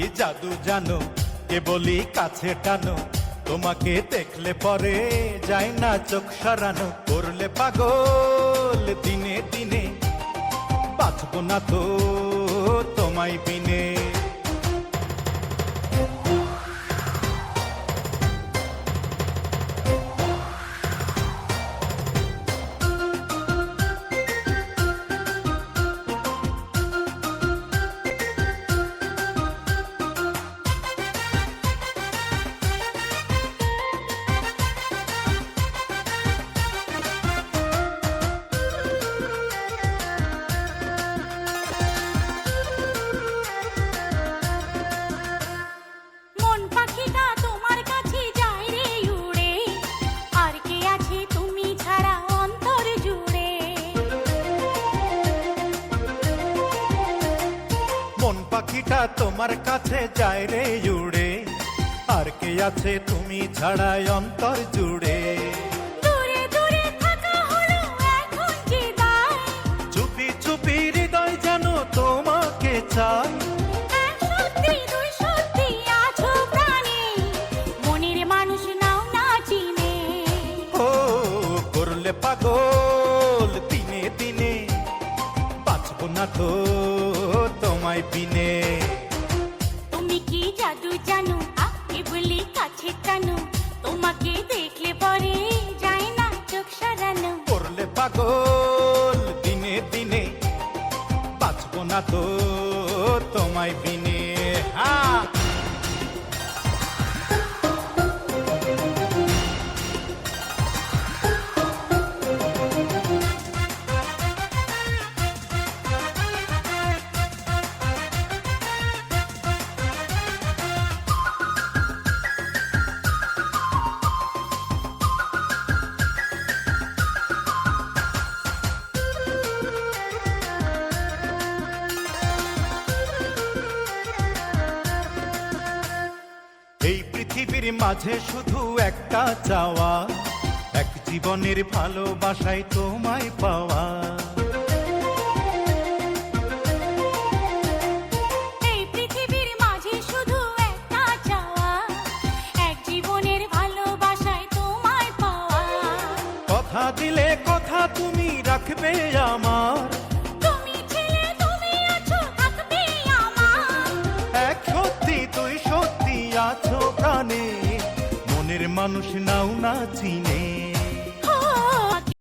জাদু জানো? কে বলি কাছে টানো? তোমাকে দেখলে পরে যায় না চোখ সরানো। করলে পাগল দিনে দিনে। বাঁচব না তো তোমায় বিনে। মন পাখিটা তোমার কাছে যায় রে উড়ে। আর কে আছে তুমি ছাড়াই অন্তর জুড়ে। চুপি চুপি হৃদয় যেন তোমাকে চাই করলে পাগল দিনে দিনে। বাঁচবো না তো তোমায় পিনে। তুমি কি জাদু জানো? আপনি বলি কাছে টানো। তোমাকে দেখলে পরে যায় না চোখ সরানো। করলে পাগল দিনে দিনে বাঁচবো না তো তোমায় বিনে পৃথিবীর মাঝে শুধু একটা চাওয়া এক জীবনের ভালোবাসায় তোমায় পাওয়া। এই পৃথিবীর মাঝে শুধু একটা চাওয়া এক জীবনের ভালোবাসায় তোমায় পাওয়া। কথা দিলে কথা তুমি রাখবে আমার মানুষ নাও না চিনে।